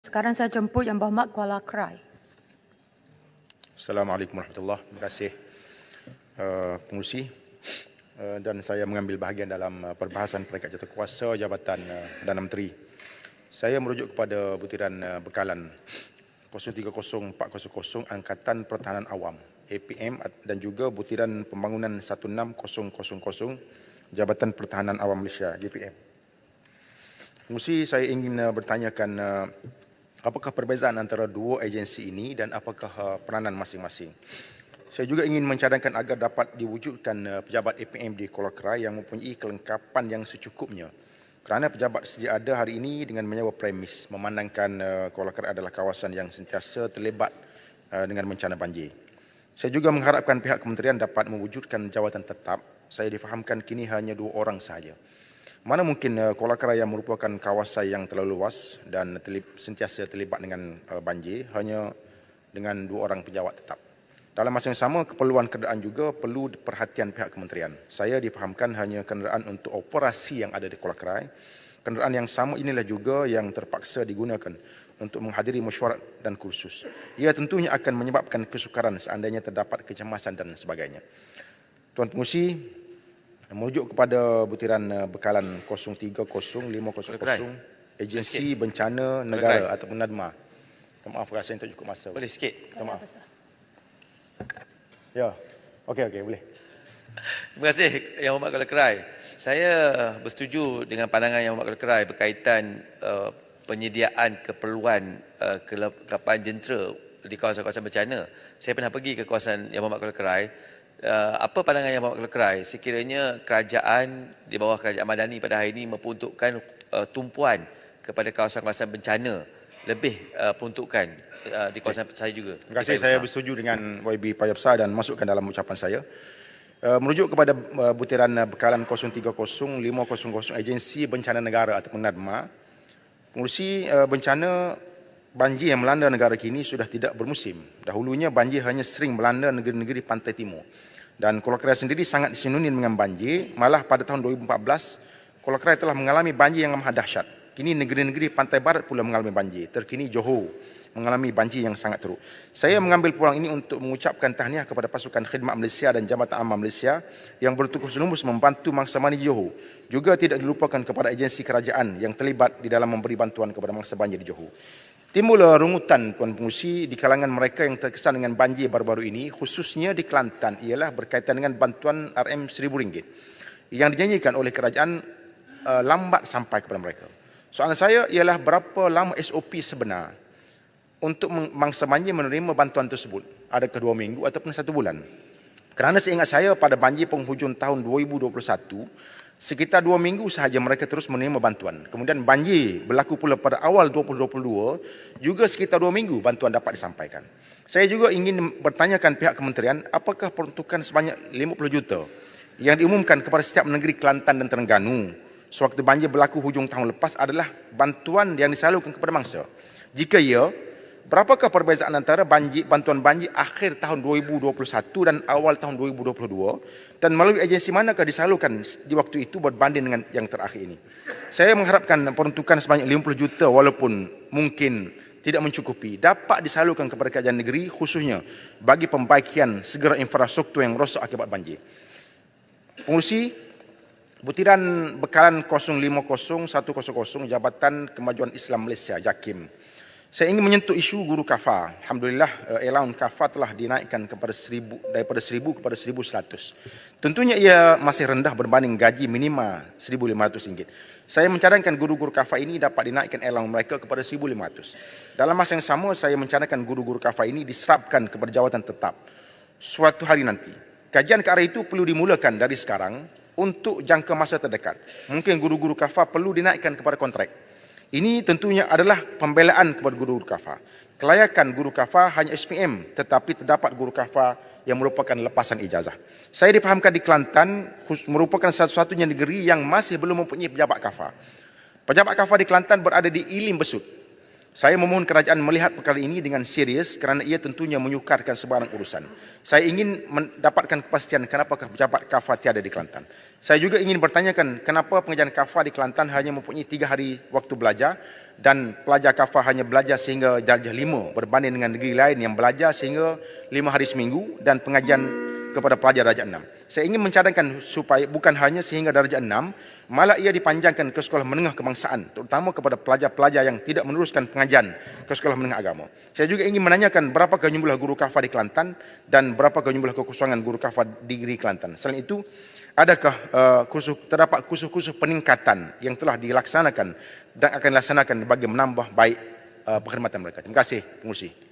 Sekarang saya jemput Yang Berhormat Kuala Krai. Assalamualaikum warahmatullahi Terima kasih uh, pengurusi uh, dan saya mengambil bahagian dalam uh, perbahasan peringkat jatuh kuasa Jabatan uh, Perdana Menteri. Saya merujuk kepada butiran uh, bekalan 030400 Angkatan Pertahanan Awam APM dan juga butiran pembangunan 16000 Jabatan Pertahanan Awam Malaysia JPM. Pengurusi saya ingin uh, bertanyakan uh, apakah perbezaan antara dua agensi ini dan apakah uh, peranan masing-masing. Saya juga ingin mencadangkan agar dapat diwujudkan uh, pejabat APM di Kuala Krai yang mempunyai kelengkapan yang secukupnya. Kerana pejabat sedia ada hari ini dengan menyewa premis memandangkan uh, Kuala Krai adalah kawasan yang sentiasa terlibat dengan bencana banjir. Saya juga mengharapkan pihak kementerian dapat mewujudkan jawatan tetap. Saya difahamkan kini hanya dua orang sahaja. Mana mungkin uh, Kuala Krai yang merupakan kawasan yang terlalu luas dan terlib, sentiasa terlibat dengan uh, banjir hanya dengan dua orang pejabat tetap. Dalam masa yang sama, keperluan kenderaan juga perlu perhatian pihak kementerian. Saya difahamkan hanya kenderaan untuk operasi yang ada di Kuala Krai. Kenderaan yang sama inilah juga yang terpaksa digunakan untuk menghadiri mesyuarat dan kursus. Ia tentunya akan menyebabkan kesukaran seandainya terdapat kecemasan dan sebagainya. Tuan Pengusi, merujuk kepada butiran uh, bekalan 030500 Agensi Bencana Negara ataupun NADMA. Maaf rasa tak cukup masa. Boleh sikit. Maaf. Ya. Okey okey boleh. Terima kasih Yang Hormat Kuala Kerai. Saya bersetuju dengan pandangan Yang Hormat Kuala Kerai berkaitan uh, penyediaan keperluan uh, kelengkapan jentera di kawasan-kawasan bencana. Saya pernah pergi ke kawasan Yang Hormat Kuala Kerai uh, apa pandangan yang Bapak Kelekrai sekiranya kerajaan di bawah kerajaan Madani pada hari ini memperuntukkan uh, tumpuan kepada kawasan-kawasan bencana lebih uh, peruntukan uh, di kawasan okay. saya juga. Terima kasih saya bersetuju dengan YB Payapsa dan masukkan dalam ucapan saya. Uh, merujuk kepada uh, butiran uh, bekalan 030500 Agensi Bencana Negara ataupun NADMA, pengurusi uh, bencana banjir yang melanda negara kini sudah tidak bermusim. Dahulunya banjir hanya sering melanda negeri-negeri pantai timur dan Kuala Krai sendiri sangat sinonim dengan banjir. Malah pada tahun 2014, Kuala Krai telah mengalami banjir yang amat dahsyat. Kini negeri-negeri pantai barat pula mengalami banjir. Terkini Johor mengalami banjir yang sangat teruk. Saya mengambil peluang ini untuk mengucapkan tahniah kepada pasukan khidmat Malaysia dan Jabatan Amal Malaysia yang bertukus lumus membantu mangsa mani Johor. Juga tidak dilupakan kepada agensi kerajaan yang terlibat di dalam memberi bantuan kepada mangsa banjir di Johor. Timbul rungutan Puan Pengusi di kalangan mereka yang terkesan dengan banjir baru-baru ini, khususnya di Kelantan, ialah berkaitan dengan bantuan RM RM1,000 yang dijanjikan oleh kerajaan uh, lambat sampai kepada mereka. Soalan saya ialah berapa lama SOP sebenar untuk mangsa banjir menerima bantuan tersebut? Adakah dua minggu ataupun satu bulan? Kerana seingat saya pada banjir penghujung tahun 2021, Sekitar dua minggu sahaja mereka terus menerima bantuan. Kemudian banjir berlaku pula pada awal 2022, juga sekitar dua minggu bantuan dapat disampaikan. Saya juga ingin bertanyakan pihak kementerian, apakah peruntukan sebanyak 50 juta yang diumumkan kepada setiap negeri Kelantan dan Terengganu sewaktu banjir berlaku hujung tahun lepas adalah bantuan yang disalurkan kepada mangsa? Jika ya, berapakah perbezaan antara banjir, bantuan banjir akhir tahun 2021 dan awal tahun 2022 dan melalui agensi manakah disalurkan di waktu itu berbanding dengan yang terakhir ini. Saya mengharapkan peruntukan sebanyak 50 juta walaupun mungkin tidak mencukupi dapat disalurkan kepada kerajaan negeri khususnya bagi pembaikian segera infrastruktur yang rosak akibat banjir. Pengurusi butiran bekalan 050100 Jabatan Kemajuan Islam Malaysia JAKIM saya ingin menyentuh isu guru kafa. Alhamdulillah, uh, allowance kafa telah dinaikkan kepada seribu, daripada seribu kepada seribu seratus. Tentunya ia masih rendah berbanding gaji minima seribu lima ratus ringgit. Saya mencadangkan guru-guru kafa ini dapat dinaikkan allowance mereka kepada seribu lima ratus. Dalam masa yang sama, saya mencadangkan guru-guru kafa ini diserapkan kepada jawatan tetap suatu hari nanti. Kajian ke arah itu perlu dimulakan dari sekarang untuk jangka masa terdekat. Mungkin guru-guru kafa perlu dinaikkan kepada kontrak. Ini tentunya adalah pembelaan kepada guru-guru kafa. Kelayakan guru kafa hanya SPM tetapi terdapat guru kafa yang merupakan lepasan ijazah. Saya dipahamkan di Kelantan merupakan satu-satunya negeri yang masih belum mempunyai pejabat kafa. Pejabat kafa di Kelantan berada di Ilim Besut. Saya memohon kerajaan melihat perkara ini dengan serius kerana ia tentunya menyukarkan sebarang urusan. Saya ingin mendapatkan kepastian kenapa pejabat KAFA tiada di Kelantan. Saya juga ingin bertanyakan kenapa pengajian KAFA di Kelantan hanya mempunyai tiga hari waktu belajar dan pelajar KAFA hanya belajar sehingga darjah lima berbanding dengan negeri lain yang belajar sehingga lima hari seminggu dan pengajian kepada pelajar darjah enam. Saya ingin mencadangkan supaya bukan hanya sehingga darjah enam, malah ia dipanjangkan ke sekolah menengah kebangsaan, terutama kepada pelajar-pelajar yang tidak meneruskan pengajian ke sekolah menengah agama. Saya juga ingin menanyakan berapakah jumlah guru kafa di Kelantan dan berapakah jumlah kekosongan guru kafa di negeri Kelantan. Selain itu, adakah uh, kursus, terdapat kursus-kursus peningkatan yang telah dilaksanakan dan akan dilaksanakan bagi menambah baik uh, perkhidmatan mereka. Terima kasih, pengurusi.